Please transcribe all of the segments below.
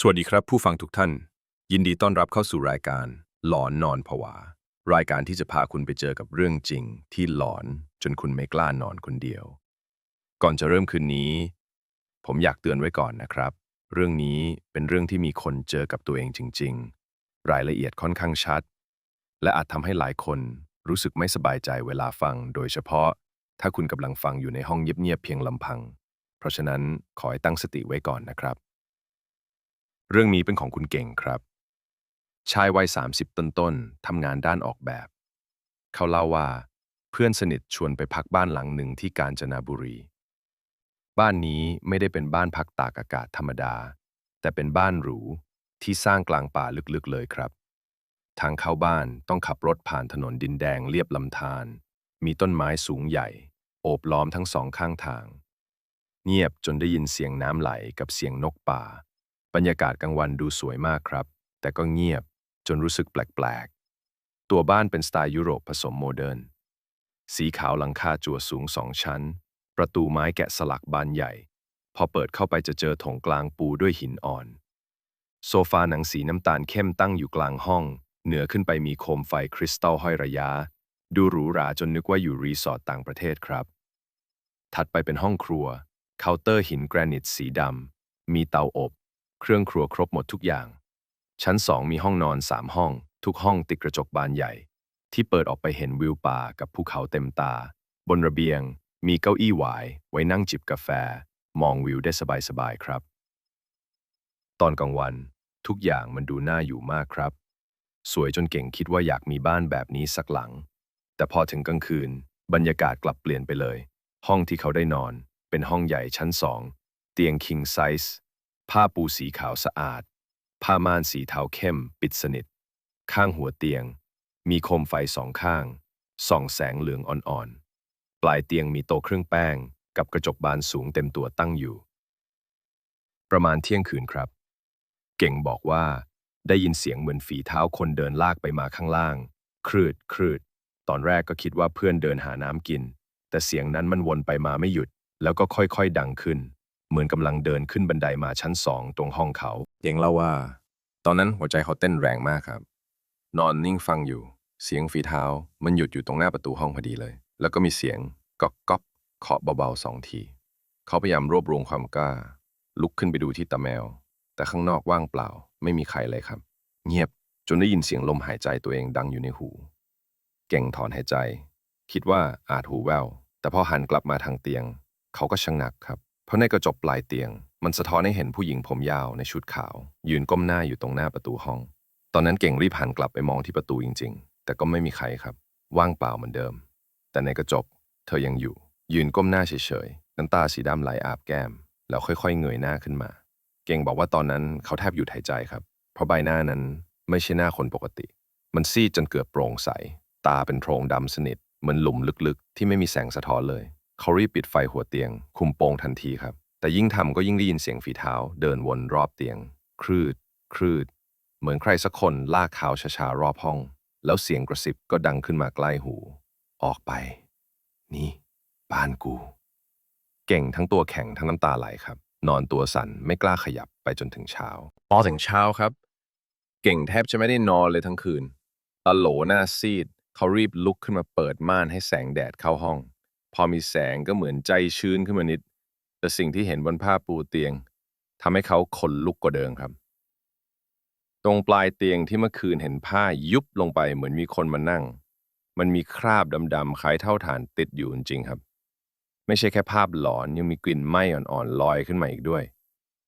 สวัสดีครับผู้ฟังทุกท่าน ยินดีต้อนรับเข้าสู่รายการหลอนนอนผวา รายการที่จะพาคุณไปเจอกับเรื่องจริง ที่หลอนจนคุณไม่กล้านอนคนเดียว ก่อนจะเริ่มคืนนี้ ผมอยากเตือนไว้ก่อนนะครับ เรื่องนี้เป็นเรื่องที่มีคนเจอกับตัวเองจริง ๆ รายละเอียดค่อนข้างชัด และอาจทำให้หลายคนรู้สึกไม่สบายใจเวลาฟัง โดยเฉพาะ ถ้าคุณกำลังฟังอยู่ในห้องเงียบๆเพียงลำพัง เพราะฉะนั้นขอให้ตั้งสติไว้ก่อนนะครับ เรื่องนี้เป็นของคุณเก่งครับ ชายวัย 30 ต้นๆทำงานด้านออกแบบ เขาเล่าว่าเพื่อนสนิทชวนไปพักบ้านหลังหนึ่งที่กาญจนบุรี บ้านนี้ไม่ได้เป็นบ้านพักตากอากาศธรรมดา แต่เป็นบ้านหรูที่สร้างกลางป่าลึกๆเลยครับ ทางเข้าบ้านต้องขับรถผ่านถนนดินแดงเลียบลำธารมีต้นไม้สูงใหญ่ โอบล้อมทั้งสองข้างทาง เงียบจนได้ยินเสียงน้ำไหลกับเสียงนกป่า บรรยากาศกลางวันดูสวยมากครับ แต่ก็เงียบจนรู้สึกแปลกๆ ตัวบ้านเป็นสไตล์ยุโรปผสมโมเดิร์น สีขาวหลังคาจั่วสูงสองชั้น ประตูไม้แกะสลักบานใหญ่ พอเปิดเข้าไปจะเจอโถงกลางปูด้วยหินอ่อน โซฟาหนังสีน้ำตาลเข้มตั้งอยู่กลางห้อง เหนือขึ้นไปมีโคมไฟคริสตัลห้อยระยะ ดูหรูหราจนนึกว่าอยู่รีสอร์ทต่างประเทศครับ ถัดไปเป็นห้องครัว เคาน์เตอร์หินแกรนิตสีดำมีเตาอบ เครื่องครัวครบหมดทุกอย่าง ชั้นสองมีห้องนอนสามห้อง ทุกห้องติดกระจกบานใหญ่ ที่เปิดออกไปเห็นวิวป่ากับภูเขาเต็มตา บนระเบียง มีเก้าอี้หวาย ไว้นั่งจิบกาแฟ มองวิวได้สบายๆครับ ตอนกลางวัน ทุกอย่างมันดูน่าอยู่มากครับ สวยจนเก่งคิดว่าอยากมีบ้านแบบนี้สักหลัง แต่พอถึงกลางคืน บรรยากาศกลับเปลี่ยนไปเลย ห้องที่เขาได้นอน เป็นห้องใหญ่ชั้นสองเตียง king size ผ้าปูสีขาวสะอาด ผ้าม่านสีเทาเข้ม ปิดสนิท ข้างหัวเตียง มีโคมไฟสองข้าง ส่องแสงเหลืองอ่อนๆ ปลายเตียงมีโต๊ะเครื่องแป้ง กับกระจกบานสูงเต็มตัวตั้งอยู่ ประมาณเที่ยงคืนครับ เก่งบอกว่า ได้ยินเสียงเหมือนฝีเท้าคนเดินลากไปมาข้างล่าง ครืดครืด ตอนแรกก็คิดว่าเพื่อนเดินหาน้ำกิน แต่เสียงนั้นมันวนไปมาไม่หยุด แล้วก็ค่อยๆ ดังขึ้น เหมือนกำลังเดินขึ้นบันไดมาชั้นสองตรงห้องเขาเก่งเล่าว่า ตอนนั้นหัวใจเขาเต้นแรงมากครับ นอนนิ่งฟังอยู่ เสียงฝีเท้า มันหยุดอยู่ตรงหน้าประตูห้องพอดีเลย แล้วก็มีเสียงก๊อกก๊อกเคาะเบาๆสองที เขาพยายามรวบรวมความกล้า ลุกขึ้นไปดูที่ตาแมว แต่ข้างนอกว่างเปล่า ไม่มีใครเลยครับ เงียบจนได้ยินเสียงลมหายใจตัวเองดังอยู่ในหู เก่งถอนหายใจ คิดว่าอาจหูแววแต่พอหันกลับมาทางเตียง เขาก็ชะงักครับ เพราะในกระจกปลายเตียง มันสะท้อนให้เห็นผู้หญิงผมยาวในชุดขาว ยืนก้มหน้าอยู่ตรงหน้าประตูห้อง ตอนนั้นเก่งรีบหันกลับไปมองที่ประตูจริง ๆ แต่ก็ไม่มีใครครับ ว่างเปล่าเหมือนเดิม แต่ในกระจก เธอยังอยู่ ยืนก้มหน้าเฉยๆน้ำตาสีดำไหลอาบแก้ม แล้วค่อยๆเงยหน้าขึ้นมา เก่งบอกว่าตอนนั้นเขาแทบหยุดหายใจครับ เพราะใบหน้านั้นไม่ใช่หน้าคนปกติ มันซีดจนเกือบโปร่งใส ตาเป็นโพรงดำสนิท เหมือนหลุมลึกๆ ที่ไม่มีแสงสะท้อนเลย เขารีบปิดไฟหัวเตียง คุมโปงทันทีครับ แต่ยิ่งทำก็ยิ่งได้ยินเสียงฝีเท้า เดินวนรอบเตียง ครืด ครืด เหมือนใครสักคนลากเท้าช้าๆรอบห้อง แล้วเสียงกระซิบก็ดังขึ้นมาใกล้หู ออกไป นี่ บ้านกู เก่งทั้งตัวแข็งทั้งน้ำตาไหลครับ นอนตัวสั่นไม่กล้าขยับไปจนถึงเช้า พอถึงเช้าครับ เก่งแทบจะไม่ได้นอนเลยทั้งคืนตาโหลหน้าซีด เขารีบลุกขึ้นมาเปิดม่านให้แสงแดดเข้าห้อง พอมีแสงก็เหมือนใจชื้นขึ้นมานิด แต่สิ่งที่เห็นบนผ้าปูเตียงทำให้เขาขนลุกกว่าเดิมครับ ตรงปลายเตียงที่เมื่อคืนเห็นผ้ายุบลงไปเหมือนมีคนมานั่ง มันมีคราบดำๆคล้ายเท่าฐานติดอยู่จริงครับ ไม่ใช่แค่ภาพหลอนยังมีกลิ่นไหม้อ่อนๆลอยขึ้นมาอีกด้วย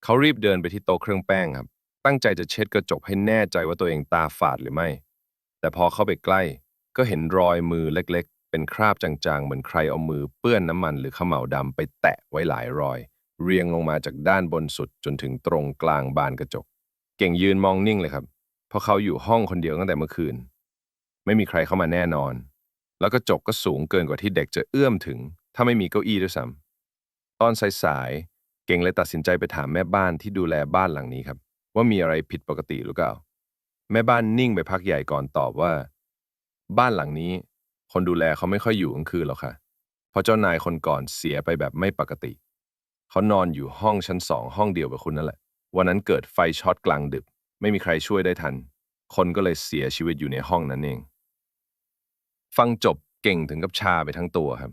เขารีบเดินไปที่โต๊ะเครื่องแป้งครับ ตั้งใจจะเช็ดกระจกให้แน่ใจว่าตัวเองตาฝาดหรือไม่ แต่พอเข้าไปใกล้ก็เห็นรอยมือเล็กๆ เป็นคราบจางๆ เหมือนใครเอามือเปื้อนน้ำมันหรือขมเหลาดำไปแตะไว้หลายรอย เรียงลงมาจากด้านบนสุดจนถึงตรงกลางบานกระจก เก่งยืนมองนิ่งเลยครับ เพราะเขาอยู่ห้องคนเดียวตั้งแต่เมื่อคืน ไม่มีใครเข้ามาแน่นอน แล้วกระจกก็สูงเกินกว่าที่เด็กจะเอื้อมถึง ถ้าไม่มีเก้าอี้ด้วยซ้ำตอนสายๆเก่งเลยตัดสินใจไปถามแม่บ้านที่ดูแลบ้านหลังนี้ครับ ว่ามีอะไรผิดปกติหรือเปล่าแม่บ้านนิ่งไปพักใหญ่ก่อนตอบว่า บ้านหลังนี้ คนดูแลเขาไม่ค่อยอยู่กลางคืนหรอกค่ะ เพราะเจ้านายคนก่อนเสียไปแบบไม่ปกติ เขานอนอยู่ห้องชั้นสองห้องเดียวกับคุณนั่นแหละ วันนั้นเกิดไฟช็อตกลางดึก ไม่มีใครช่วยได้ทัน คนก็เลยเสียชีวิตอยู่ในห้องนั้นเอง ฟังจบเก่งถึงกับชาไปทั้งตัวครับ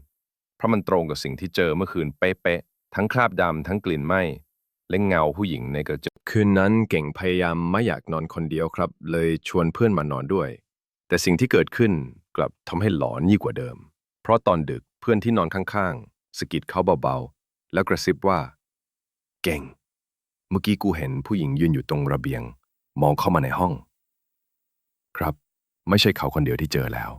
เพราะมันตรงกับสิ่งที่เจอเมื่อคืนเป๊ะๆ ทั้งคราบดำทั้งกลิ่นไหม้และเงาผู้หญิงในกระจก คืนนั้นเก่งพยายามไม่อยากนอนคนเดียวครับ เลยชวนเพื่อนมานอนด้วย แต่สิ่งที่เกิดขึ้น กลับทำให้หลอนยิ่งกว่าเดิม เพราะตอนดึกเพื่อนที่นอนข้างๆสะกิดเขาเบาๆ แล้วกระซิบว่า เก่ง เมื่อกี้กูเห็นผู้หญิงยืนอยู่ตรงระเบียง มองเข้ามาในห้อง ครับ ไม่ใช่เขาคนเดียวที่เจอแล้ว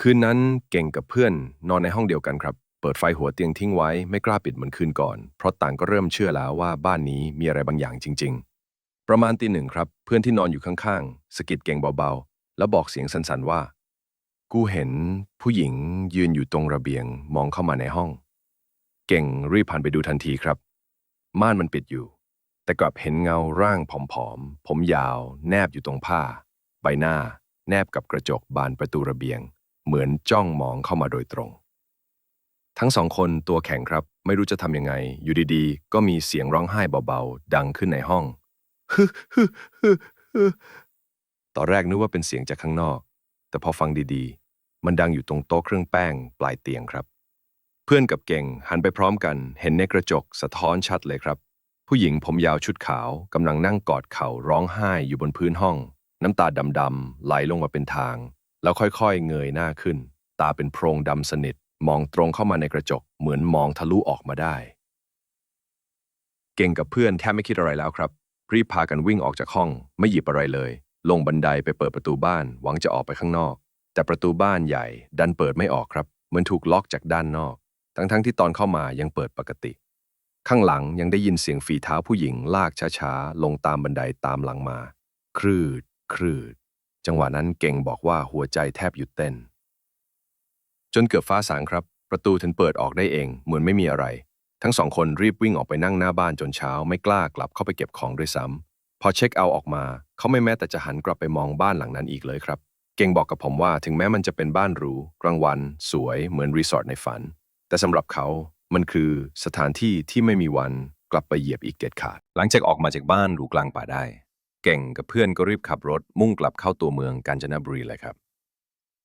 คืนนั้นเก่งกับเพื่อนนอนในห้องเดียวกันครับ เปิดไฟหัวเตียงทิ้งไว้ไม่กล้าปิดเหมือนคืนก่อน เพราะต่างก็เริ่มเชื่อแล้วว่าบ้านนี้มีอะไรบางอย่างจริง ๆ ประมาณตีหนึ่งครับ เพื่อนที่นอนอยู่ข้างๆสะกิดเก่งเบาๆ แล้วบอกเสียงสั่นๆว่า กูเห็นผู้หญิงยืนอยู่ตรงระเบียงมองเข้ามาในห้อง เก่งรีบผ่านไปดูทันทีครับ ม่านมันปิดอยู่ แต่กลับเห็นเงาร่างผอมๆ ผมยาว แนบอยู่ตรงผ้า ใบหน้า แนบกับกระจกบานประตูระเบียง เหมือนจ้องมองเข้ามาโดยตรง ทั้งสองคนตัวแข็งครับ ไม่รู้จะทำยังไง อยู่ดีๆ ก็มีเสียงร้องไห้เบาๆ ดังขึ้นในห้องฮึฮึฮึฮึ ตอนแรกนึกว่าเป็นเสียงจากข้างนอก แต่พอฟังดีๆ มันดังอยู่ตรงโต๊ะเครื่องแป้งปลายเตียงครับ เพื่อนกับเก่งหันไปพร้อมกัน เห็นในกระจกสะท้อนชัดเลยครับ ผู้หญิงผมยาวชุดขาวกำลังนั่งกอดเข่าร้องไห้อยู่บนพื้นห้อง น้ำตาดำๆไหลลงมาเป็นทาง แล้วค่อยๆ เงยหน้าขึ้น ตาเป็นโพรงดำสนิท มองตรงเข้ามาในกระจกเหมือนมองทะลุออกมาได้ เก่งกับเพื่อนแทบไม่คิดอะไรแล้วครับรีบพากันวิ่งออกจากห้องไม่หยิบอะไรเลย ลงบันไดไปเปิดประตูบ้านหวังจะออกไปข้างนอก แต่ประตูบ้านใหญ่ดันเปิดไม่ออกครับ เหมือนถูกล็อกจากด้านนอก ทั้งๆที่ตอนเข้ามายังเปิดปกติ ข้างหลังยังได้ยินเสียงฝีเท้าผู้หญิงลากช้าๆ ลงตามบันไดตามหลังมา ครืด ครืด จังหวะนั้นเก่งบอกว่าหัวใจแทบหยุดเต้น จนเกือบฟ้าสางครับ ประตูถึงเปิดออกได้เอง เหมือนไม่มีอะไร ทั้งสองคนรีบวิ่งออกไปนั่งหน้าบ้านจนเช้าไม่กล้ากลับเข้าไปเก็บของด้วยซ้ำ พอเช็คเอาท์ออกมา เขาไม่แม้แต่จะหันกลับไปมองบ้านหลังนั้นอีกเลยครับ เก่งบอกกับผมว่าถึงแม้มันจะเป็นบ้านหรูกลางวัน สวยเหมือนรีสอร์ทในฝัน แต่สำหรับเขา มันคือสถานที่ที่ไม่มีวันกลับไปเหยียบอีกเด็ดขาด หลังจากออกมาจากบ้านหรูกลางป่าได้ เก่งกับเพื่อนก็รีบขับรถมุ่งกลับเข้าตัวเมืองกาญจนบุรีเลยครับ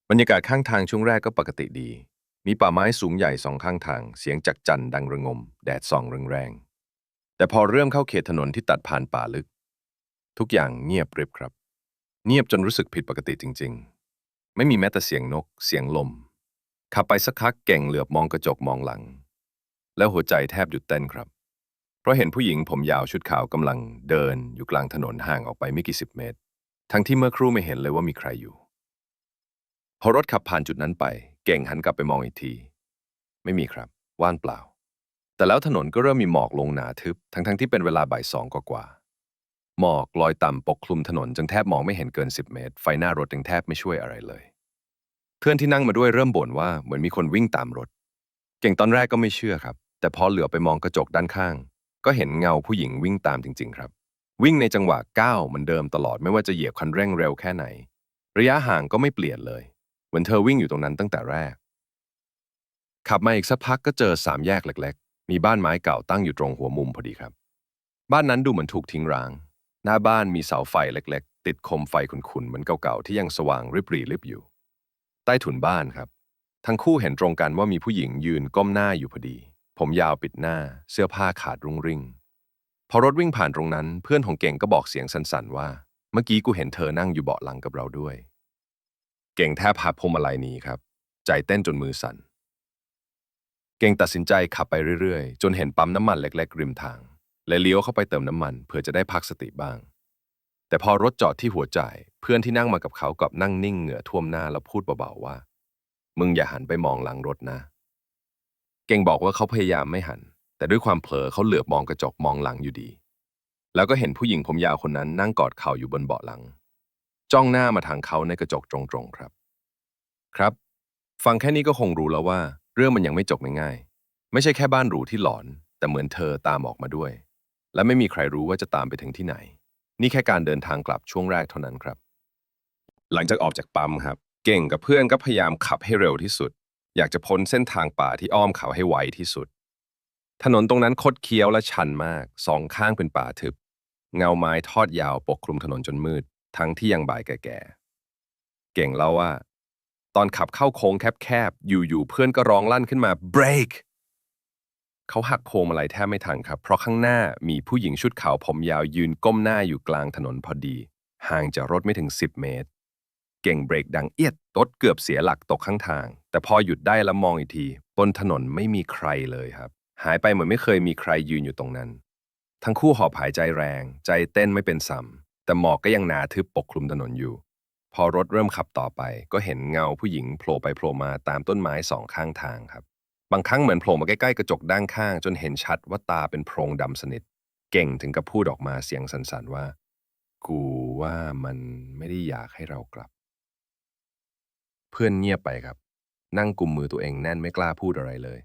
บรรยากาศข้างทางช่วงแรกก็ปกติดี มีป่าไม้สูงใหญ่สองข้างทาง เสียงจักจันดังระงม แดดส่องแรงๆแต่พอเริ่มเข้าเขตถนนที่ตัดผ่านป่าลึก ทุกอย่างเงียบกริบครับ เงียบจนรู้สึกผิดปกติจริง ๆ ไม่มีแม้แต่เสียงนก เสียงลม ขับไปสักพักเก่งเหลือบมองกระจกมองหลัง แล้วหัวใจแทบหยุดเต้นครับ เพราะเห็นผู้หญิงผมยาวชุดขาวกำลังเดินอยู่กลางถนนห่างออกไปไม่กี่สิบเมตร ทั้งที่เมื่อครู่ไม่เห็นเลยว่ามีใครอยู่ พอรถขับผ่านจุดนั้นไป เก่งหันกลับไปมองอีกที ไม่มีครับ ว่างเปล่า แต่แล้วถนนก็เริ่มมีหมอกลงหนาทึบ ทั้งๆที่เป็นเวลาบ่ายสองกว่าๆ หมอกลอยต่ำปกคลุมถนนจนแทบมองไม่เห็นเกิน 10 เมตร ไฟหน้ารถยังแทบไม่ช่วยอะไรเลย เพื่อนที่นั่งมาด้วยเริ่มบ่นว่าเหมือนมีคนวิ่งตามรถ เก่งตอนแรกก็ไม่เชื่อครับ แต่พอเหลือไปมองกระจกด้านข้าง ก็เห็นเงาผู้หญิงวิ่งตามจริง ๆ ครับ วิ่งในจังหวะก้าวเหมือนเดิมตลอดไม่ว่าจะเหยียบคันเร่งเร็วแค่ไหน ระยะห่างก็ไม่เปลี่ยนเลย เหมือนเธอวิ่งอยู่ตรงนั้นตั้งแต่แรก ขับมาอีกสักพักก็เจอสามแยกเล็ก ๆ มีบ้านไม้เก่าตั้งอยู่ตรงหัวมุมพอดีครับ บ้านนั้นดูเหมือนถูกทิ้งร้าง หน้าบ้านมีเสาไฟเล็ก ๆ ติดคมไฟขุ่นๆเหมือนเก่าๆที่ยังสว่างริบหรี่ริบอยู่ ใต้ถุนบ้านครับ ทั้งคู่เห็นตรงกันว่ามีผู้หญิงยืนก้มหน้าอยู่พอดี ผมยาวปิดหน้า เสื้อผ้าขาดรุงริ่งพอรถวิ่งผ่านตรงนั้น เพื่อนของเก่งก็บอกเสียงสั่นๆว่า เมื่อกี้กูเห็นเธอนั่งอยู่เบาะหลังกับเราด้วย เก่งแทบหักพวงมาลัยนี้ครับ ใจเต้นจนมือสั่นเก่งตัดสินใจขับไปเรื่อยๆ จนเห็นปั๊มน้ำมันเล็ก ๆ ริมทาง และเลี้ยวเข้าไปเติมน้ำมันเพื่อจะได้พักสติบ้าง แต่พอรถจอดที่หัวจ่ายเพื่อนที่นั่งมากับเขากลับนั่งนิ่งเหงื่อท่วมหน้าแล้วพูดเบาๆว่า มึงอย่าหันไปมองหลังรถนะ เก่งบอกว่าเขาพยายามไม่หัน แต่ด้วยความเผลอเขาเหลือบมองกระจกมองหลังอยู่ดี แล้วก็เห็นผู้หญิงผมยาวคนนั้นนั่งกอดเข่าอยู่บนเบาะหลัง จ้องหน้ามาทางเขาในกระจกตรงๆครับ ครับ ฟังแค่นี้ก็คงรู้แล้วว่า เรื่องมันยังไม่จบง่ายๆไม่ใช่แค่บ้านหรูที่หลอน แต่เหมือนเธอตามออกมาด้วย และไม่มีใครรู้ว่าจะตามไปถึงที่ไหน นี่แค่การเดินทางกลับช่วงแรกเท่านั้นครับ หลังจากออกจากปั๊มครับ เก่งกับเพื่อนก็พยายามขับให้เร็วที่สุด อยากจะพ้นเส้นทางป่าที่อ้อมเขาให้ไวที่สุด ถนนตรงนั้นคดเคี้ยวและชันมาก สองข้างเป็นป่าทึบ เงาไม้ทอดยาวปกคลุมถนนจนมืด ทั้งที่ยังบ่ายแก่ๆ เก่งเล่าว่า ตอนขับเข้าโค้งแคบๆ อยู่ๆ เพื่อนก็ร้องลั่นขึ้นมา break เขาหักโพวงมาลัยแทบไม่ทันครับ เพราะข้างหน้ามีผู้หญิงชุดขาวผมยาวยืนก้มหน้าอยู่กลางถนนพอดี ห่างจากรถไม่ถึง 10 เมตร เก่งเบรกดังเอียดรถเกือบเสียหลักตกข้างทาง แต่พอหยุดได้แล้วมองอีกที บนถนนไม่มีใครเลยครับ หายไปเหมือนไม่เคยมีใครยืนอยู่ตรงนั้น ทั้งคู่หอบหายใจแรง ใจเต้นไม่เป็นสัมแต่หมอกก็ยังหนาทึบปกคลุมถนนอยู่ พอรถเริ่มขับต่อไป ก็เห็นเงาผู้หญิงโผล่ไปโผล่มาตามต้นไม้สองข้างทางครับ บางครั้งเหมือนโผล่มาใกล้ๆกระจกด้านข้าง จนเห็นชัดว่าตาเป็นโพรงดำสนิท เก่งถึงกับพูดออกมาเสียงสั่นๆว่า กูว่ามันไม่ได้อยากให้เรากลับ เพื่อนเงียบไปครับ นั่งกุมมือตัวเองแน่นไม่กล้าพูดอะไรเลย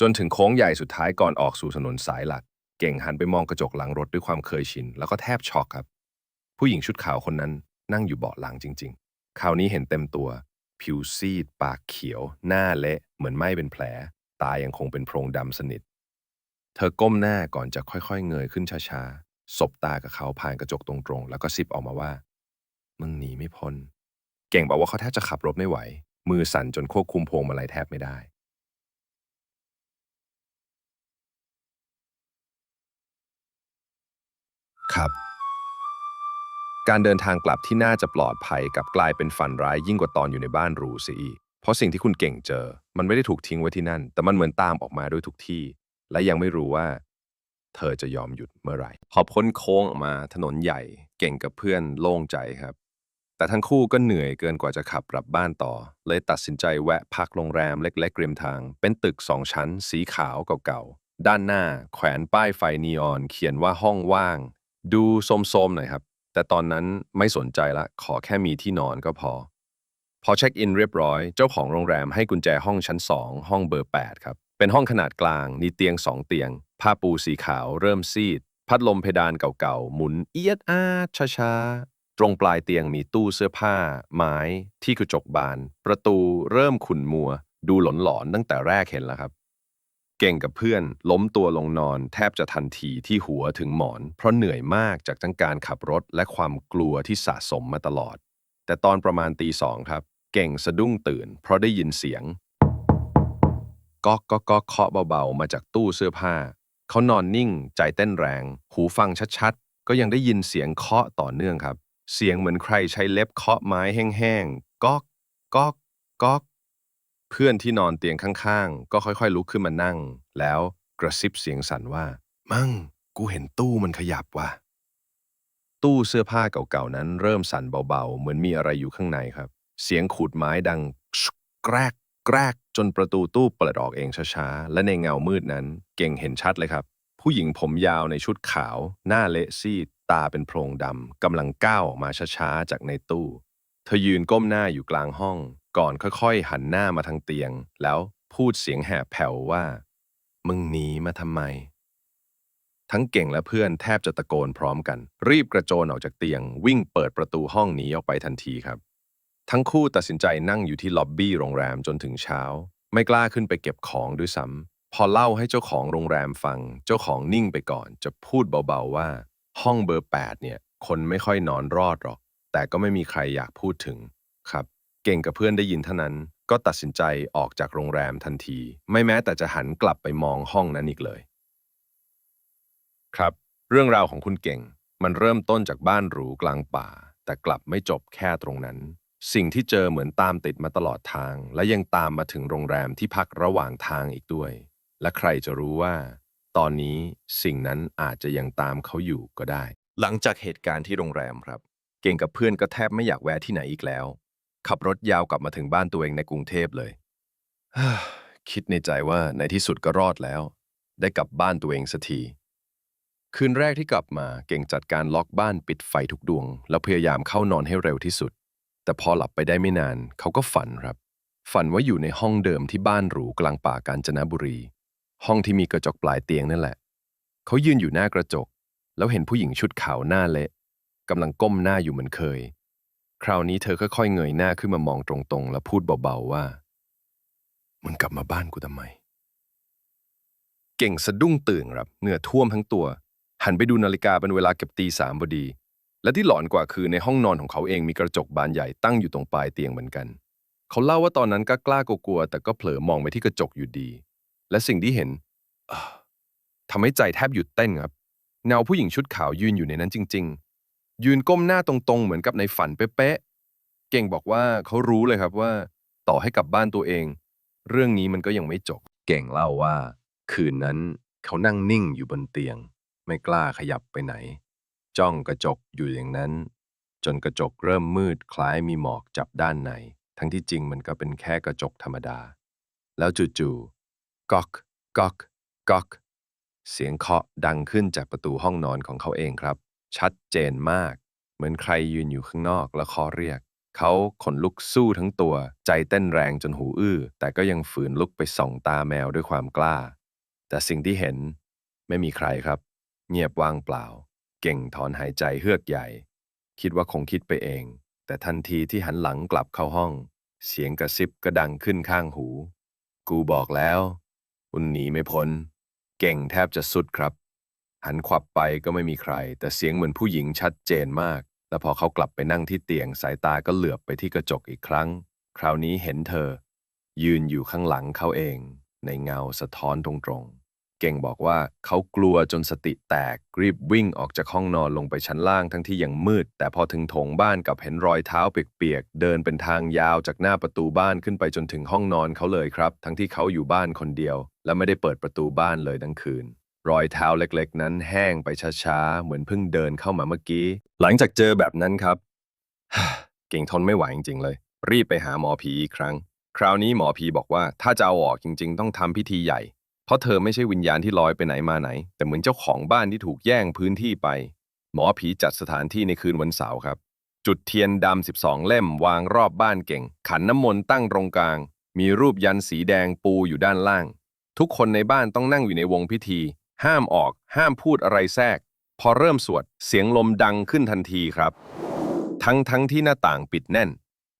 จนถึงโค้งใหญ่สุดท้ายก่อนออกสู่ถนนสายหลัก เก่งหันไปมองกระจกหลังรถด้วยความเคยชิน แล้วก็แทบช็อกครับ ผู้หญิงชุดขาวคนนั้นนั่งอยู่เบาะหลังจริง ๆ คราวนี้เห็นเต็มตัว ผิวซีด ปากเขียว หน้าเละ เหมือนไหม้เป็นแผล ตายังคงเป็นโพรงดำสนิท เธอก้มหน้าก่อนจะค่อยๆ เงยขึ้นช้าๆ สบตากับเขาผ่านกระจกตรงๆ แล้วก็ซิบออกมาว่า มึงหนีไม่พ้น เก่งบอกว่าเขาแทบจะขับรถไม่ไหว มือสั่นจนควบคุมพวงมาลัยแทบไม่ได้ ครับ การเดินทางกลับที่น่าจะปลอดภัยกลับกลายเป็นฝันร้ายยิ่งกว่าตอนอยู่ในบ้านหรูเสียอีก เพราะสิ่งที่คุณเก่งเจอ มันไม่ได้ถูกทิ้งไว้ที่นั่น แต่มันเหมือนตามออกมาด้วยทุกที่ และยังไม่รู้ว่า เธอจะยอมหยุดเมื่อไหร่พอพ้นโค้งออกมาถนนใหญ่ เก่งกับเพื่อนโล่งใจครับ แต่ทั้งคู่ก็เหนื่อยเกินกว่าจะขับกลับบ้านต่อ เลยตัดสินใจแวะพักโรงแรมเล็กๆริมทาง เป็นตึกสองชั้น สีขาวเก่าๆด้านหน้า แขวนป้ายไฟนีออน เขียนว่าห้องว่าง ดูโสมๆหน่อยครับ แต่ตอนนั้นไม่สนใจละขอแค่มีที่นอนก็พอ พอเช็คอินเรียบร้อย เจ้าของโรงแรมให้กุญแจห้องชั้น 2 ห้องเบอร์ 8 ครับ เป็นห้องขนาดกลาง มีเตียง 2 เตียง ผ้าปูสีขาว เริ่มซีด พัดลมเพดานเก่าๆ หมุนเอียดอาช้าๆ ตรงปลายเตียงมีตู้เสื้อผ้า ไม้ ที่กระจกบาน ประตูเริ่มขุ่นมัว ดูหลอนๆตั้งแต่แรกเห็นแล้วครับ เก่งกับเพื่อน ล้มตัวลงนอน แทบจะทันทีที่หัวถึงหมอน เพราะเหนื่อยมากจากทั้งการขับรถและความกลัวที่สะสมมาตลอด แต่ตอนประมาณตีสองครับ เก่งสะดุ้งตื่น เพราะได้ยินเสียงก๊อกก๊อกก๊อกเคาะเบาๆ มาจากตู้เสื้อผ้า เขานอนนิ่ง ใจเต้นแรง หูฟังชัดๆ ก็ยังได้ยินเสียงเคาะต่อเนื่องครับ เสียงเหมือนใครใช้เล็บเคาะไม้แห้งๆก๊อกก๊อกก๊อก เพื่อนที่นอนเตียงข้างๆ ก็ค่อยๆ ลุกขึ้นมานั่ง แล้วกระซิบเสียงสั่นว่า มั่ง กูเห็นตู้มันขยับว่ะ ตู้เสื้อผ้าเก่าๆนั้นเริ่มสั่นเบาๆ เหมือนมีอะไรอยู่ข้างในครับ เสียงขูดไม้ดังแกรกแกรกจนประตูตู้เปิดออกเองช้าๆ และในเงามืดนั้น เก่งเห็นชัดเลยครับ ผู้หญิงผมยาวในชุดขาว หน้าเละซีด ตาเป็นโพรงดำกำลังก้าวออกมาช้าๆ จากในตู้ เธอยืนก้มหน้าอยู่กลางห้อง ก่อนค่อยๆ หันหน้ามาทางเตียง แล้วพูดเสียงแหบแผ่วว่า มึงหนีมาทำไม ทั้งเก่งและเพื่อนแทบจะตะโกนพร้อมกัน รีบกระโจนออกจากเตียง วิ่งเปิดประตูห้องหนีออกไปทันทีครับ ทั้งคู่ตัดสินใจนั่งอยู่ที่ล็อบบี้โรงแรมจนถึงเช้า ไม่กล้าขึ้นไปเก็บของด้วยซ้ำพอเล่าให้เจ้าของโรงแรมฟัง เจ้าของนิ่งไปก่อน จะพูดเบาๆว่า ห้องเบอร์ 8 เนี่ย คนไม่ค่อยนอนรอดหรอก แต่ก็ไม่มีใครอยากพูดถึงครับ เก่งกับเพื่อนได้ยินเท่านั้น ก็ตัดสินใจออกจากโรงแรมทันที ไม่แม้แต่จะหันกลับไปมองห้องนั้นอีกเลย ครับ เรื่องราวของคุณเก่ง มันเริ่มต้นจากบ้านหรูกลางป่า แต่กลับไม่จบแค่ตรงนั้น สิ่งที่เจอเหมือนตามติดมาตลอดทาง และยังตามมาถึงโรงแรมที่พักระหว่างทางอีกด้วย และใครจะรู้ว่า ตอนนี้สิ่งนั้นอาจจะยังตามเขาอยู่ก็ได้ หลังจากเหตุการณ์ที่โรงแรมครับ เก่งกับเพื่อนก็แทบไม่อยากแวะที่ไหนอีกแล้ว ขับรถยาวกลับมาถึงบ้านตัวเองในกรุงเทพเลย คิดในใจว่าในที่สุดก็รอดแล้ว ได้กลับบ้านตัวเองสักที คืนแรกที่กลับมาเก่งจัดการล็อกบ้านปิดไฟทุกดวง แล้วพยายามเข้านอนให้เร็วที่สุด แต่พอหลับไปได้ไม่นาน เขาก็ฝันครับ ฝันว่าอยู่ในห้องเดิมที่บ้านหรูกลางป่ากาญจนบุรี ห้องที่มีกระจกปลายเตียงนั่นแหละ เขายืนอยู่หน้ากระจก แล้วเห็นผู้หญิงชุดขาวหน้าเละกำลังก้มหน้าอยู่เหมือนเคย คราวนี้เธอค่อยๆเงยหน้าขึ้นมามองตรงๆ แล้วพูดเบาๆว่ามึงกลับมาบ้านกูทำไม เก่งสะดุ้งตื่นครับเหงื่อท่วมทั้งตัว หันไปดูนาฬิกาเป็นเวลาเกือบตีสามพอดี และที่หลอนกว่าคือในห้องนอนของเขาเองมีกระจกบานใหญ่ตั้งอยู่ตรงปลายเตียงเหมือนกัน เขาเล่าว่าตอนนั้นก็กล้ากลัวแต่ก็เผลอมองไปที่กระจกอยู่ดี และสิ่งที่เห็นอ่าทำให้ใจแทบหยุดเต้นครับ เงาผู้หญิงชุดขาวยืนอยู่ในนั้นจริง ๆ ยืนก้มหน้าตรงๆ เหมือนกับในฝันเป๊ะๆ เก่งบอกว่าเขารู้เลยครับว่า ต่อให้กลับบ้านตัวเอง เรื่องนี้มันก็ยังไม่จบ เก่งเล่าว่า คืนนั้นเขานั่งนิ่งอยู่บนเตียง ไม่กล้าขยับไปไหน จ้องกระจกอยู่อย่างนั้น จนกระจกเริ่มมืดคล้ายมีหมอกจับด้านใน ทั้งที่จริงมันก็เป็นแค่กระจกธรรมดา แล้วจู่ๆก๊อกก๊อกก๊อก เสียงเคาะดังขึ้นจากประตูห้องนอนของเขาเองครับ ชัดเจนมาก เหมือนใครยืนอยู่ข้างนอกแล้วเคาะเรียก เขาขนลุกสู้ทั้งตัว ใจเต้นแรงจนหูอื้อ แต่ก็ยังฝืนลุกไปส่องตาแมวด้วยความกล้า แต่สิ่งที่เห็นไม่มีใครครับ เงียบว่างเปล่า เก่งถอนหายใจเฮือกใหญ่ คิดว่าคงคิดไปเอง แต่ทันทีที่หันหลังกลับเข้าห้อง เสียงกระซิบก็ดังขึ้นข้างหู กูบอกแล้วคุณหนีไม่พ้น เก่งแทบจะสุดครับ หันขวับไปก็ไม่มีใคร แต่เสียงเหมือนผู้หญิงชัดเจนมาก แล้วพอเขากลับไปนั่งที่เตียงสายตาก็เหลือบไปที่กระจกอีกครั้ง คราวนี้เห็นเธอ ยืนอยู่ข้างหลังเขาเอง ในเงาสะท้อนตรงๆ เก่งบอกว่าเขากลัวจนสติแตกรีบวิ่งออกจากห้องนอนลงไปชั้นล่างทั้งที่ยังมืด แต่พอถึงโถงบ้านกับเห็นรอยเท้าเปียกๆเดินเป็นทางยาวจากหน้าประตูบ้านขึ้นไปจนถึงห้องนอนเขาเลยครับ ทั้งที่เขาอยู่บ้านคนเดียว และไม่ได้เปิดประตูบ้านเลยทั้งคืน รอยเท้าเล็กๆ นั้นแห้งไปช้าๆเหมือนเพิ่งเดินเข้ามาเมื่อกี้ หลังจากเจอแบบนั้นครับ เก่งทนไม่ไหวจริงๆเลย รีบไปหาหมอผีอีกครั้ง คราวนี้หมอผีบอกว่าถ้าจะเอาออกจริง ๆ ต้องทำพิธีใหญ่ เพราะเธอไม่ใช่วิญญาณที่ลอยไปไหนมาไหน แต่เหมือนเจ้าของบ้านที่ถูกแย่งพื้นที่ไป หมอผีจัดสถานที่ในคืนวันเสาร์ครับ จุดเทียนดำ12 เล่มวางรอบบ้านเก่ง ขันน้ำมนต์ตั้งตรงกลาง มีรูปยันสีแดงปูอยู่ด้านล่าง ทุกคนในบ้านต้องนั่งอยู่ในวงพิธี ห้ามออก ห้ามพูดอะไรแทรก พอเริ่มสวดเสียงลมดังขึ้นทันทีครับ ทั้งทั้งที่หน้าต่างปิดแน่น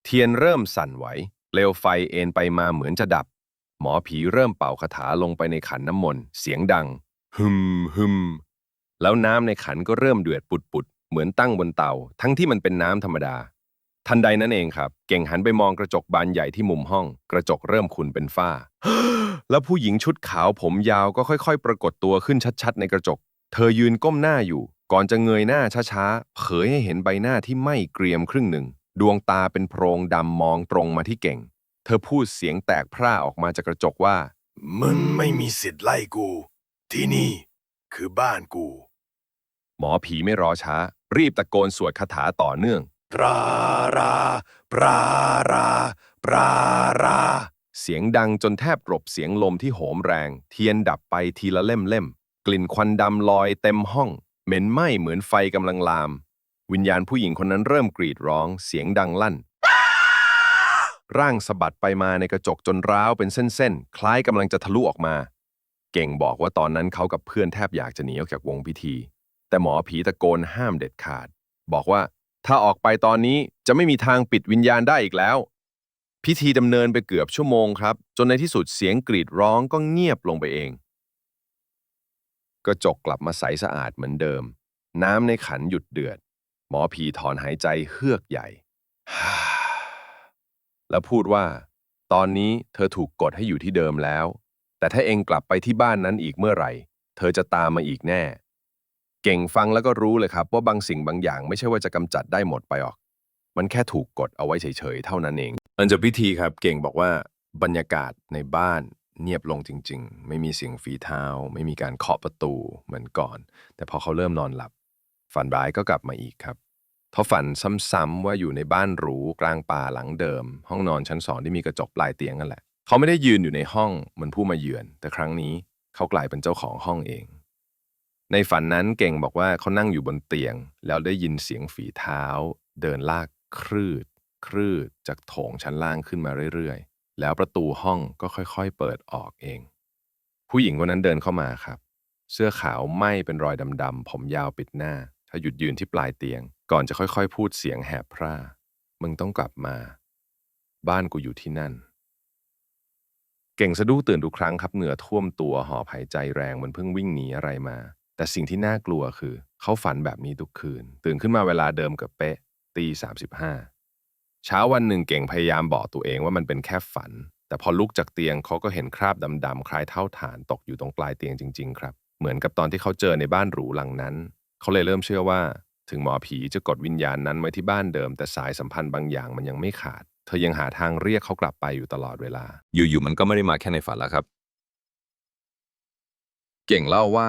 เทียนเริ่มสั่นไหวเปลวไฟเอ็นไปมาเหมือนจะดับ หมอผีเริ่มเป่าคาถาลงไปในขันน้ำมนต์เสียงดัง ฮึมฮึมแล้วน้ำในขันก็เริ่มเดือดปุดปุดเหมือนตั้งบนเตา ทั้งที่มันเป็นน้ำธรรมดา ทันใดนั้นเองครับ เก่งหันไปมองกระจกบานใหญ่ที่มุมห้อง กระจกเริ่มขุ่นเป็นฝ้า แล้วผู้หญิงชุดขาวผมยาวก็ค่อยๆ ปรากฏตัวขึ้นชัดๆ ในกระจก เธอยืนก้มหน้าอยู่ ก่อนจะเงยหน้าช้าๆ เผยให้เห็นใบหน้าที่ไหม้เกรียมครึ่งหนึ่ง ดวงตาเป็นโพรงดำมองตรงมาที่เก่ง เธอพูดเสียงแตกพร่าออกมาจากกระจกว่า มึงไม่มีสิทธิ์ไล่กู ที่นี่คือบ้านกู หมอผีไม่รอช้า รีบตะโกนสวดคาถาต่อเนื่อง ปรารา ปรารา ปรารา เสียงดังจนแทบกลบเสียงลมที่โหมแรง เทียนดับไปทีละเล่มเล่มๆกลิ่นควันดำลอยเต็มห้อง เหม็นไหม้เหมือนไฟกำลังลาม วิญญาณผู้หญิงคนนั้นเริ่มกรีดร้อง เสียงดังลั่น ร่างสะบัดไปมาในกระจกจนร้าวเป็นเส้นๆ คล้ายกำลังจะทะลุออกมา เก่งบอกว่าตอนนั้นเขากับเพื่อนแทบอยากจะหนีออกจากวงพิธี แต่หมอผีตะโกนห้ามเด็ดขาด บอกว่าถ้าออกไปตอนนี้จะไม่มีทางปิดวิญญาณได้อีกแล้ว พิธีดำเนินไปเกือบชั่วโมงครับ จนในที่สุดเสียงกรีดร้องก็เงียบลงไปเอง กระจกกลับมาใสสะอาดเหมือนเดิม น้ำในขันหยุดเดือด หมอผีถอนหายใจเฮือกใหญ่ แล้วพูดว่า ตอนนี้เธอถูกกดให้อยู่ที่เดิมแล้ว แต่ถ้าเองกลับไปที่บ้านนั้นอีกเมื่อไหร่ เธอจะตามมาอีกแน่ เก่งฟังแล้วก็รู้เลยครับ ว่าบางสิ่งบางอย่างไม่ใช่ว่าจะกำจัดได้หมดไปหรอก มันแค่ถูกกดเอาไว้เฉยๆเท่านั้นเองหลังจากพิธีครับ เก่งบอกว่าบรรยากาศในบ้านเงียบลงจริง ๆ ไม่มีเสียงฝีเท้า ไม่มีการเคาะประตูเหมือนก่อน แต่พอเขาเริ่มนอนหลับ ฝันร้ายก็กลับมาอีกครับ เขาฝันซ้ำๆว่าอยู่ในบ้านหรูกลางป่าหลังเดิม ห้องนอนชั้นสองที่มีกระจกปลายเตียงนั่นแหละ เขาไม่ได้ยืนอยู่ในห้องเหมือนผู้มาเยือน แต่ครั้งนี้เขากลายเป็นเจ้าของห้องเอง ในฝันนั้นเก่งบอกว่าเขานั่งอยู่บนเตียง แล้วได้ยินเสียงฝีเท้า เดินลากครืด ครืดจากโถงชั้นล่างขึ้นมาเรื่อยๆ แล้วประตูห้องก็ค่อยๆ เปิดออกเอง ผู้หญิงคนนั้นเดินเข้ามาครับ เสื้อขาวไหม้เป็นรอยดำๆผมยาวปิดหน้า ถ้าหยุดยืนที่ปลายเตียง ก่อนจะค่อยๆ พูดเสียงแหบพร่า มึงต้องกลับมา บ้านกูอยู่ที่นั่น เก่งสะดุ้งตื่นทุกครั้งครับ เหงื่อท่วมตัวหอบหายใจแรงเหมือนเพิ่งวิ่งหนีอะไรมา แต่สิ่งที่น่ากลัวคือ เขาฝันแบบนี้ทุกคืน ตื่นขึ้นมาเวลาเดิมกับเป๊ะ ตีสามสิบห้าเช้าวันหนึ่งเก่งพยายามบอกตัวเองว่ามันเป็นแค่ฝัน แต่พอลุกจากเตียงเขาก็เห็นคราบดำๆคล้ายเท่าฐานตกอยู่ตรงปลายเตียงจริง ๆ ครับ เหมือนกับตอนที่เขาเจอในบ้านหรูหลังนั้น เขาเลยเริ่มเชื่อว่า ถึงหมอผีจะกดวิญญาณนั้นไว้ที่บ้านเดิม แต่สายสัมพันธ์บางอย่างมันยังไม่ขาด เธอยังหาทางเรียกเขากลับไปอยู่ตลอดเวลา อยู่ๆมันก็ไม่ได้มาแค่ในฝันแล้วครับ เก่งเล่าว่า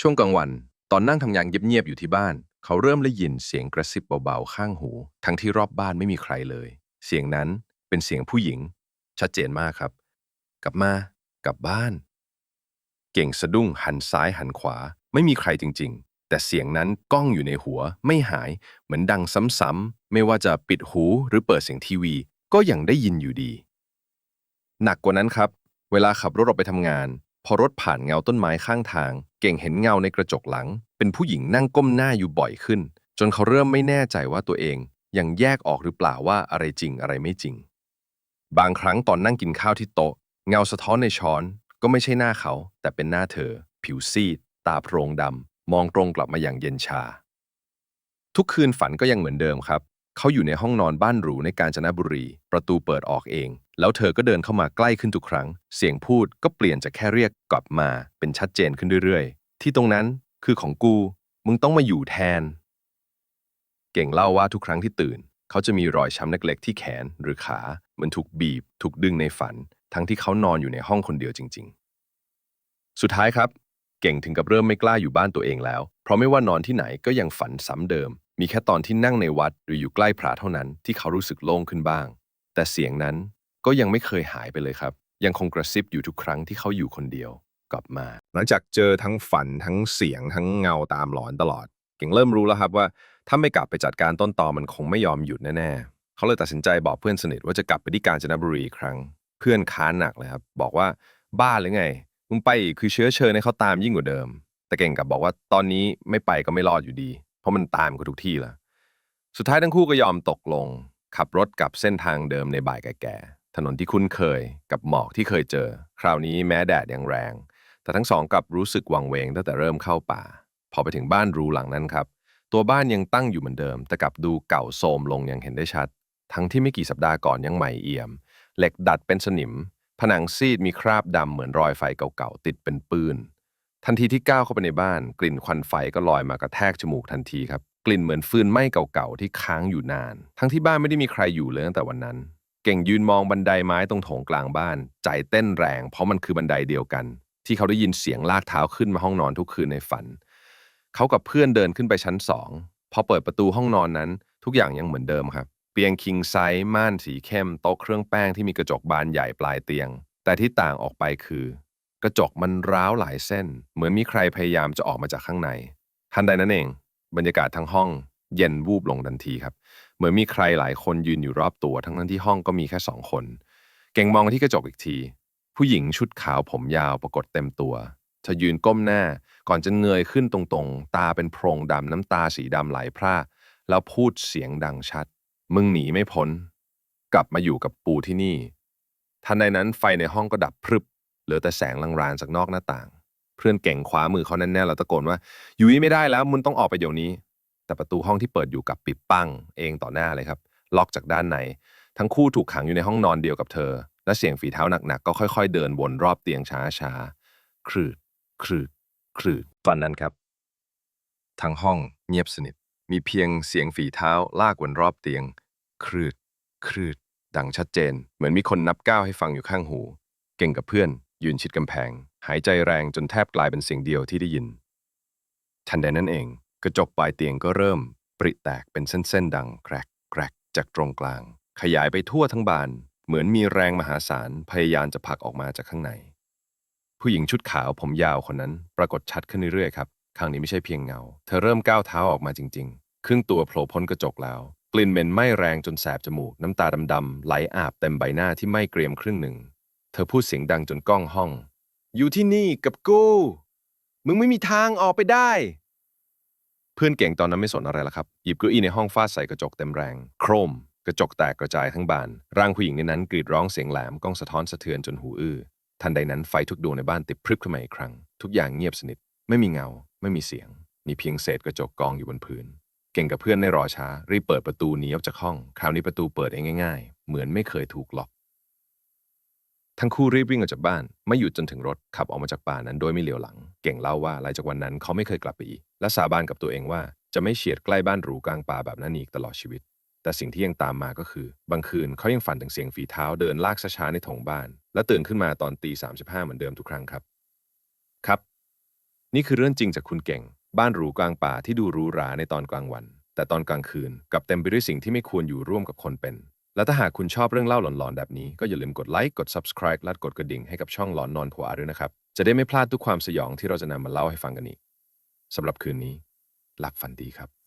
ช่วงกลางวัน ตอนนั่งทำงานเงียบๆอยู่ที่บ้าน เขาเริ่มได้ยินเสียงกระซิบเบาๆข้างหู ทั้งที่รอบบ้านไม่มีใครเลย เสียงนั้นเป็นเสียงผู้หญิง ชัดเจนมากครับ กลับมากลับบ้าน เก่งสะดุ้งหันซ้ายหันขวา ไม่มีใครจริงๆ แต่เสียงนั้นก้องอยู่ในหัวไม่หาย เหมือนดังซ้ำๆไม่ว่าจะปิดหูหรือเปิดเสียงทีวี ก็ยังได้ยินอยู่ดี หนักกว่านั้นครับ เวลาขับรถออกไปทำงาน พอรถผ่านเงาต้นไม้ข้างทาง เก่งเห็นเงาในกระจกหลัง เป็นผู้หญิงนั่งก้มหน้าอยู่บ่อยขึ้น จนเขาเริ่มไม่แน่ใจว่าตัวเองยังแยกออกหรือเปล่าว่าอะไรจริงอะไรไม่จริง บางครั้งตอนนั่งกินข้าวที่โต๊ะ เงาสะท้อนในช้อนก็ไม่ใช่หน้าเขา แต่เป็นหน้าเธอ ผิวซีด ตาโพรงดำ มองตรงกลับมาอย่างเย็นชา ทุกคืนฝันก็ยังเหมือนเดิมครับ เขาอยู่ในห้องนอนบ้านหรูในกาญจนบุรี ประตูเปิดออกเอง แล้วเธอก็เดินเข้ามาใกล้ขึ้นทุกครั้ง เสียงพูดก็เปลี่ยนจากแค่เรียกกลับมาเป็นชัดเจนขึ้นเรื่อยๆ ที่ตรงนั้นคือของกู มึงต้องมาอยู่แทน เก่งเล่าว่าทุกครั้งที่ตื่น เขาจะมีรอยช้ำเล็กๆที่แขนหรือขา เหมือนถูกบีบ ถูกดึงในฝัน ทั้งที่เขานอนอยู่ในห้องคนเดียวจริง ๆ สุดท้ายครับ เก่งถึงกับเริ่มไม่กล้าอยู่บ้านตัวเองแล้ว เพราะไม่ว่านอนที่ไหนก็ยังฝันซ้ำเดิม มีแค่ตอนที่นั่งในวัดหรืออยู่ใกล้พระเท่านั้นที่เขารู้สึกโล่งขึ้นบ้าง แต่เสียงนั้นก็ยังไม่เคยหายไปเลยครับ ยังคงกระซิบอยู่ทุกครั้งที่เขาอยู่คนเดียวกลับมา หลังจากเจอทั้งฝันทั้งเสียงทั้งเงาตามหลอนตลอด เก่งเริ่มรู้แล้วครับว่า ถ้าไม่กลับไปจัดการต้นตอมันคงไม่ยอมหยุดแน่ๆเขาเลยตัดสินใจบอกเพื่อนสนิทว่าจะกลับไปที่กาญจนบุรีอีกครั้ง เพื่อนค้านหนักเลยครับบอกว่าบ้าหรือไง มึงไปอีกคือเชื้อเชิญให้เขาตามยิ่งกว่าเดิม แต่เก่งกลับบอกว่าตอนนี้ไม่ไปก็ไม่รอดอยู่ดี เพราะมันตามกูทุกที่ล้วสุดท้ายทั้งคู่ก็ยอมตกลง ขับรถกลับเส้นทางเดิมในบ่ายแก่ๆถนนที่คุ้นเคยกับหมอกที่เคยเจอ คราวนี้แม้แดดยังแรง แต่ทั้งสองกลับรู้สึกวังเวงตั้งแต่เริ่มเข้าป่า พอไปถึงบ้านรูหลังนั้นครับ ตัวบ้านยังตั้งอยู่เหมือนเดิม แต่กลับดูเก่าโทรมลงอย่างเห็นได้ชัด ทั้งที่ไม่กี่สัปดาห์ก่อนยังใหม่เอี่ยม เหล็กดัดเป็นสนิม ผนังซีดมีคราบดำเหมือนรอยไฟเก่าๆ ติดเป็นปืน ทันทีที่ก้าวเข้าไปในบ้าน กลิ่นควันไฟก็ลอยมากระแทกจมูกทันทีครับ กลิ่นเหมือนฟืนไหม้เก่าๆ ที่ค้างอยู่นาน ทั้งที่บ้านไม่ได้มีใครอยู่เลยตั้งแต่วันนั้น เก่งยืนมองบันไดไม้ตรงโถงกลางบ้าน ใจเต้นแรง เพราะมันคือบันไดเดียวกัน ที่เขาได้ยินเสียงลากเท้าขึ้นมาห้องนอนทุกคืนในฝัน เขากับเพื่อนเดินขึ้นไปชั้นสองพอเปิดประตูห้องนอนนั้น ทุกอย่างยังเหมือนเดิมครับ ตียงคิงไซส์ม่านสีเข้มโต๊ะเครื่องแป้งที่มีกระจกบานใหญ่ปลายเตียง แต่ที่ต่างออกไปคือ กระจกมันร้าวหลายเส้น เหมือนมีใครพยายามจะออกมาจากข้างใน ทันใดนั้นเอง บรรยากาศทั้งห้อง เย็นวูบลงทันทีครับ เหมือนมีใครหลายคนยืนอยู่รอบตัว ทั้งนั้นที่ห้องก็มีแค่สองคน เก่งมองที่กระจกอีกที ผู้หญิงชุดขาวผมยาวปรากฏเต็มตัวเธอยืนก้มหน้า ก่อนจะเงยขึ้นตรงๆ ตาเป็นโพรงดำน้ำตาสีดำไหลพร่าแล้วพูดเสียงดังชัด มึงหนีไม่พ้น กลับมาอยู่กับปูที่นี่ ทันใดนั้นไฟในห้องก็ดับพรึบ เหลือแต่แสงลางๆจากนอกหน้าต่าง เพื่อนเก่งคว้ามือเขาแน่นๆแล้วตะโกนว่า อยู่นี่ไม่ได้แล้วมึงต้องออกไปเดี๋ยวนี้ แต่ประตูห้องที่เปิดอยู่กับปิดปังเองต่อหน้าเลยครับ ล็อกจากด้านใน ทั้งคู่ถูกขังอยู่ในห้องนอนเดียวกับเธอ และเสียงฝีเท้าหนักๆก็ค่อย ๆ เดินวนรอบเตียงช้าๆครืดครืดครืดฝันนั้นครับ ทั้งห้องเงียบสนิท มีเพียงเสียงฝีเท้าลากวนรอบเตียง ครืด ครืด ดังชัดเจน เหมือนมีคนนับก้าวให้ฟังอยู่ข้างหู เก่งกับเพื่อน ยืนชิดกำแพง หายใจแรงจนแทบกลายเป็นเสียงเดียวที่ได้ยิน ทันใดนั้นเอง กระจกปลายเตียงก็เริ่ม ปริแตกเป็นเส้นๆดังแกรกแกรกจากตรงกลาง ขยายไปทั่วทั้งบาน เหมือนมีแรงมหาศาลพยายามจะผลักออกมาจากข้างใน ผู้หญิงชุดขาวผมยาวคนนั้น ปรากฏชัดขึ้นเรื่อยๆครับ ครั้งนี้ไม่ใช่เพียงเงา เธอเริ่มก้าวเท้าออกมาจริง ๆ ครึ่งตัวโผล่พ้นกระจกแล้ว กลิ่นเหม็นไหม้แรงจนแสบจมูก น้ำตาดำๆไหลอาบเต็มใบหน้าที่ไหม้เกรียมครึ่งหนึ่ง เธอพูดเสียงดังจนก้องห้อง อยู่ที่นี่กับกูมึงไม่มีทางออกไปได้ เพื่อนเก่งตอนนั้นไม่สนอะไรละครับ หยิบเก้าอี้ในห้องฟาดใส่กระจกเต็มแรง โครม กระจกแตกกระจายทั้งบาน ร่างผู้หญิงในนั้นกรีดร้องเสียงแหลมก้องสะท้อนสะเทือนจนหูอื้อทันใดนั้นไฟทุกดวงในบ้านติดพรึบขึ้นมาอีกครั้ง ทุกอย่างเงียบสนิทไม่มีเงา ไม่มีเสียง มีเพียงเศษกระจกกองอยู่บนพื้น เก่งกับเพื่อนไม่รอช้า รีบเปิดประตูหนีออกจากห้อง คราวนี้ประตูเปิดเองง่ายๆ เหมือนไม่เคยถูกล็อก ทั้งคู่รีบวิ่งออกจากบ้าน ไม่หยุดจนถึงรถขับออกมาจากป่านั้นโดยไม่เหลียวหลัง เก่งเล่าว่าหลังจากวันนั้นเขาไม่เคยกลับไปอีก และสาบานกับตัวเองว่าจะไม่เฉียดใกล้บ้านหรูกลางป่าแบบนั้นอีกตลอดชีวิต แต่สิ่งที่ยังตามมาก็คือ บางคืนเขายังฝันถึงเสียงฝีเท้าเดินลากช้าๆในถงบ้าน และตื่นขึ้นมาตอนตีสามสิบห้าเหมือนเดิมทุกครั้งครับ ครับ นี่คือเรื่องจริงจากคุณเก่ง บ้านหรูกลางป่าที่ดูหรูหราในตอนกลางวัน แต่ตอนกลางคืนกลับเต็มไปด้วยสิ่งที่ไม่ควรอยู่ร่วมกับคนเป็น และถ้าหากคุณชอบเรื่องเล่าหลอนๆ แบบนี้ ก็อย่าลืมกดไลค์กด subscribe และกดกระดิ่งให้กับช่องหลอนนอนผวาด้วยนะครับ จะได้ไม่พลาดทุกความสยองที่เราจะนำมาเล่าให้ฟังกันอีกสำหรับคืนนี้หลับฝันดีครับ